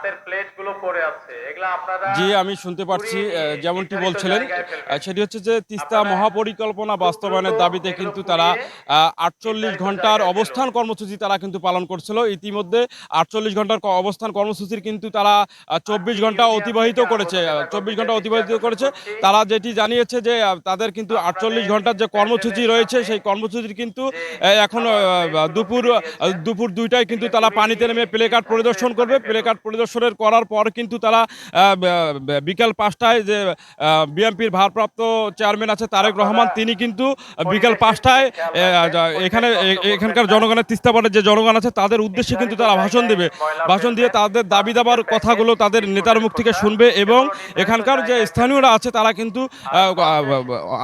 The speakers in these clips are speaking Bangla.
ভাতের প্লেটগুলো পড়ে আছে। এগুলা আপনারা জি আমি শুনতে পাচ্ছি যেমনটি বলছিলেন। সেটি হচ্ছে যে তিস্তা মহাপরিকল্পনা বাস্তবায়নের দাবিতে কিন্তু তারা আটচল্লিশ ঘণ্টার অবস্থান কর্মসূচি তারা কিন্তু পালন করছিল। ইতিমধ্যে আটচল্লিশ ঘণ্টার অবস্থান কর্মসূচির কিন্তু তারা চব্বিশ ঘণ্টা অতিবাহিত করেছে চব্বিশ ঘণ্টা অতিবাহিত করেছে তারা যেটি জানিয়েছে যে তাদের কিন্তু আটচল্লিশ ঘণ্টার যে কর্মসূচি রয়েছে সেই কর্মসূচির কিন্তু এখন দুপুর দুপুর দুইটায় কিন্তু তারা পানিতে নেমে প্লে কার্ড পরিদর্শন করবে। প্লে কার্ড পরিদর্শনের করার পর কিন্তু তারা বিকাল পাঁচটায় যে বিএনপির ভারপ্রাপ্ত চেয়ারম্যান আছে তারেক রহমান তিনি কিন্তু বিকাল পাঁচটায় এখানে এখানকার জনগণের তিস্তাপাড়ের যে জনগণ আছে তাদের উদ্দেশ্যে কিন্তু তারা ভাষণ দেবে। ভাষণ দিয়ে তাদের দাবি দাবার কথাগুলো তাদের নেতার মুখ থেকে শুনবে এবং এখানকার যে স্থানীয়রা আছে তারা কিন্তু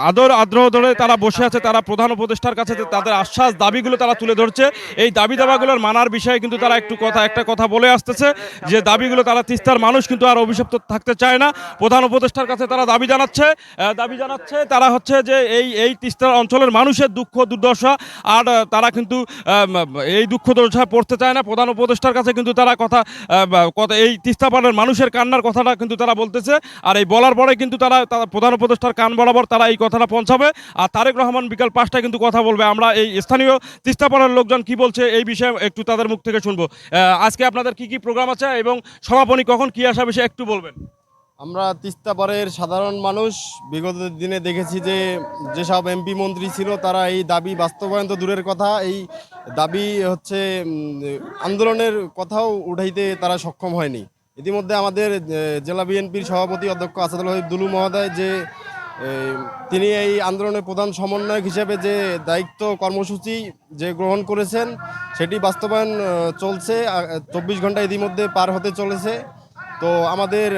আদর আগ্রহ ধরে তারা বসে আছে তারা প্রধান উপদেষ্টার কাছে যে তাদের আশ্বাস দাবিগুলো তারা তুলে ধরছে। এই দাবি দাবাগুলোর মানার বিষয়ে কিন্তু তারা একটু কথা একটা কথা বলে আসতেছে যে দাবিগুলো তারা তিস্তার মানুষ কিন্তু আর অভিশপ্ত থাকতে চায় না। প্রধান উপদেষ্টার কাছে তারা দাবি জানাচ্ছে দাবি জানাচ্ছে তারা হচ্ছে যে এই এই তিস্তার অঞ্চলের মানুষের দুঃখ, দুর্দশা আর তারা কিন্তু এই দুঃখ, দুর্দশায় পড়তে চায় না। প্রধান উপদেষ্টার কাছে কিন্তু তারা কথা কথা, এই তিস্তা পাড়ের মানুষের কান্নার কথাটা কিন্তু তারা বলতেছে। আর এই বলার পরে কিন্তু তারা প্রধান উপদেষ্টার কান বরাবর তারা এই কথাটা পৌঁছাবে। আর তারেক রহমান বিকাল পাঁচটায় কিন্তু কথা বলবে। আমরা এই স্থানীয় তিস্তা পাড়ার লোকজন কি বলছে এই বিষয়ে একটু তাদের মুখ থেকে শুনব। আজকে আপনাদের কি কি প্রোগ্রাম আছে এবং সমাপনী কখন কি আসাবে সে একটু বলবেন। আমরা তিস্তাপাড়ের সাধারণ মানুষ, বিগত দিনে দেখেছি যে যেসব এমপি মন্ত্রী ছিল, তারা এই দাবি বাস্তবায়ন তো দূরের কথা, এই দাবি হচ্ছে আন্দোলনের কথাও উঠাইতে তারা সক্ষম হয়নি। ইতিমধ্যে আমাদের জেলা বিএনপির সভাপতি অধ্যক্ষ আসাদুল হাবিব দুলু মহোদয় যে তিনি এই আন্দোলনের প্রধান সমন্বয়ক হিসেবে যে দায়িত্ব কর্মসূচি যে গ্রহণ করেছেন, সেটি বাস্তবায়ন চলছে চব্বিশ ঘণ্টা ইতিমধ্যে পার হতে চলেছে। তো আমাদের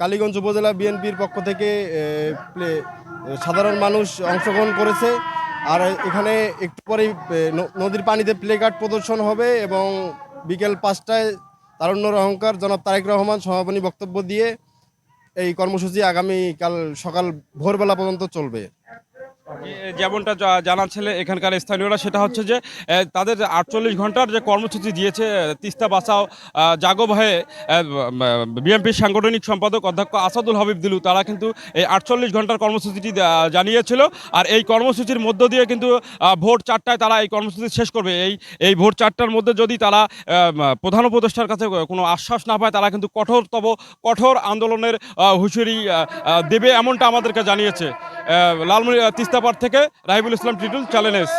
কালীগঞ্জ উপজেলা বিএনপির পক্ষ থেকে সাধারণ মানুষ অংশগ্রহণ করেছে। আর এখানে একটু পরেই নদীর পানিতে প্লে কার্ড প্রদর্শন হবে এবং বিকেল পাঁচটায় তারুণ্যর অহংকার জনাব তারেক রহমান সমাপনী বক্তব্য দিয়ে এই কর্মসূচি আগামীকাল সকাল ভোরবেলা পর্যন্ত চলবে। যেমনটা জানাচ্ছিল এখানকার স্থানীয়রা সেটা হচ্ছে যে তাদের আটচল্লিশ ঘণ্টার যে কর্মসূচি দিয়েছে তিস্তা আহ, জাগো ভয়ে বিএনপির সাংগঠনিক সম্পাদক অধ্যক্ষ আসাদুল হাবিব দিলু তারা কিন্তু এই আটচল্লিশ ঘণ্টার কর্মসূচিটি জানিয়েছিল। আর এই কর্মসূচির মধ্য দিয়ে কিন্তু ভোট চারটায় তারা এই কর্মসূচি শেষ করবে। এই এই ভোট চারটার মধ্যে যদি তারা প্রধান উপদেষ্টার কাছে কোনো আশ্বাস না পায় তারা কিন্তু কঠোরতম কঠোর আন্দোলনের আহ, দেবে এমনটা আমাদেরকে জানিয়েছে। লালমনি তিস্তাপাড় থেকে রাহিবুল ইসলাম টিটুল চ্যালেঞ্জ